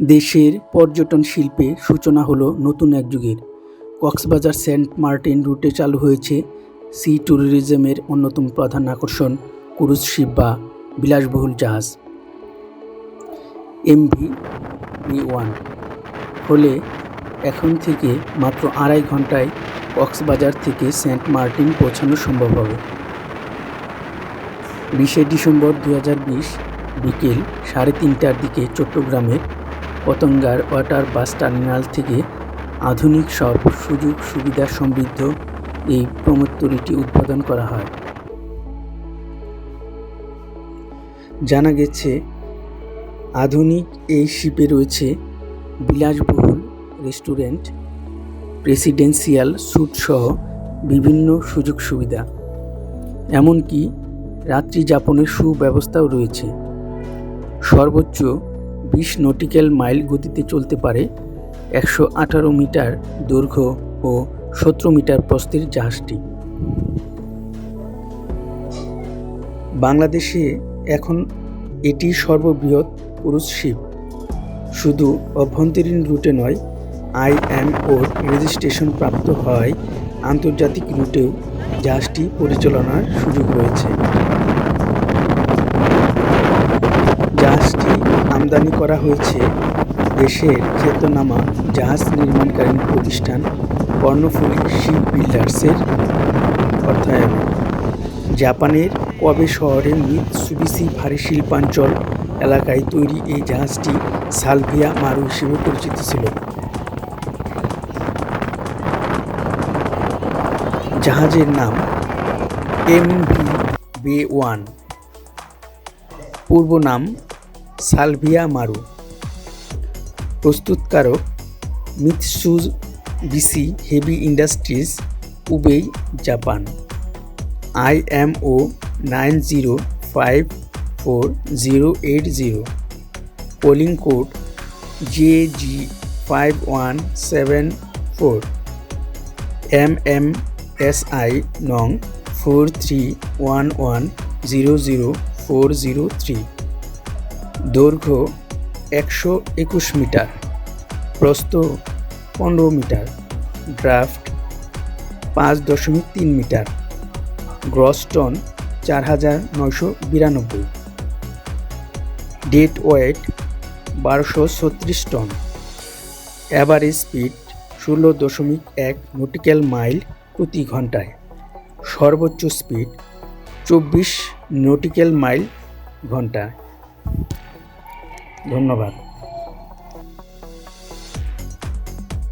দেশের পর্যটন শিল্পে সূচনা হলো নতুন এক যুগের। কক্সবাজার সেন্ট মার্টিন রুটে চালু হয়েছে সি ট্যুরিজমের অন্যতম প্রধান আকর্ষণ ক্রুজ শিপ বা বিলাসবহুল জাহাজ। এমভি বি ওয়ান হলে এখন থেকে মাত্র আড়াই ঘন্টায় কক্সবাজার থেকে সেন্ট মার্টিন পৌঁছানো সম্ভব হবে। বিশে ডিসেম্বর দু হাজার বিশ বিকেল সাড়ে তিনটার দিকে চট্টগ্রামের পতঙ্গার ওয়াটার বাস টার্মিনাল থেকে আধুনিক সব সুযোগ সুবিধা সমৃদ্ধ এই প্রমোত্তরীটি উদ্বোধন করা হয়। জানা গেছে, আধুনিক এই শিপে রয়েছে বিলাসবহুল রেস্টুরেন্ট, প্রেসিডেন্সিয়াল স্যুট সহ বিভিন্ন সুযোগ সুবিধা। এমনকি রাত্রি যাপনের সুব্যবস্থাও রয়েছে। সর্বোচ্চ বিশ নটিক্যাল মাইল গতিতে চলতে পারে একশো আঠারো মিটার দৈর্ঘ্য ও সতেরো মিটার প্রস্থের জাহাজটি। বাংলাদেশে এখন এটি সর্ববৃহৎ ক্রুজ শিপ। শুধু অভ্যন্তরীণ রুটে নয় আইএমওর রেজিস্ট্রেশন প্রাপ্ত হয় আন্তর্জাতিক রুটেও জাহাজটি পরিচালনার সুযোগ রয়েছে জাহাজটি আমদানি করা হয়েছে দেশের খ্যাতনামা জাহাজ নির্মাণকারী প্রতিষ্ঠান কর্ণফুলী শিপ বিল্ডার্সের অর্থায়ন। জাপানের কবে শহরে মিৎসুবিশি ভারী শিল্পাঞ্চল এলাকায় তৈরি এই জাহাজটি সালভিয়া মারু হিসেবে পরিচিত ছিল। জাহাজের নাম এমভি বে ওয়ান। পূর্ব নাম সালভিয়া মারু। প্রস্তুতকারক Mitsubishi heavy industries, Ube, Japan. IMO nine zero five four zero eight zero. Polling code J G five one seven four. M M S I নং four three one one zero zero four zero three. দৈর্ঘ্য একশো একুশ metre, প্রস্থ পনেরো metre, draft পাঁচ দশমিক তিন metre, gross ton চার হাজার নয়শো বিরানব্বই। ডেট ওয়েট বারোশো ছত্রিশ টন। অ্যাভারেজ স্পিড ষোলো দশমিক এক নটিক্যাল মাইল প্রতি ঘন্টায়। সর্বোচ্চ স্পিড চব্বিশ নটিক্যাল মাইল ঘন্টায়। ধন্যবাদ।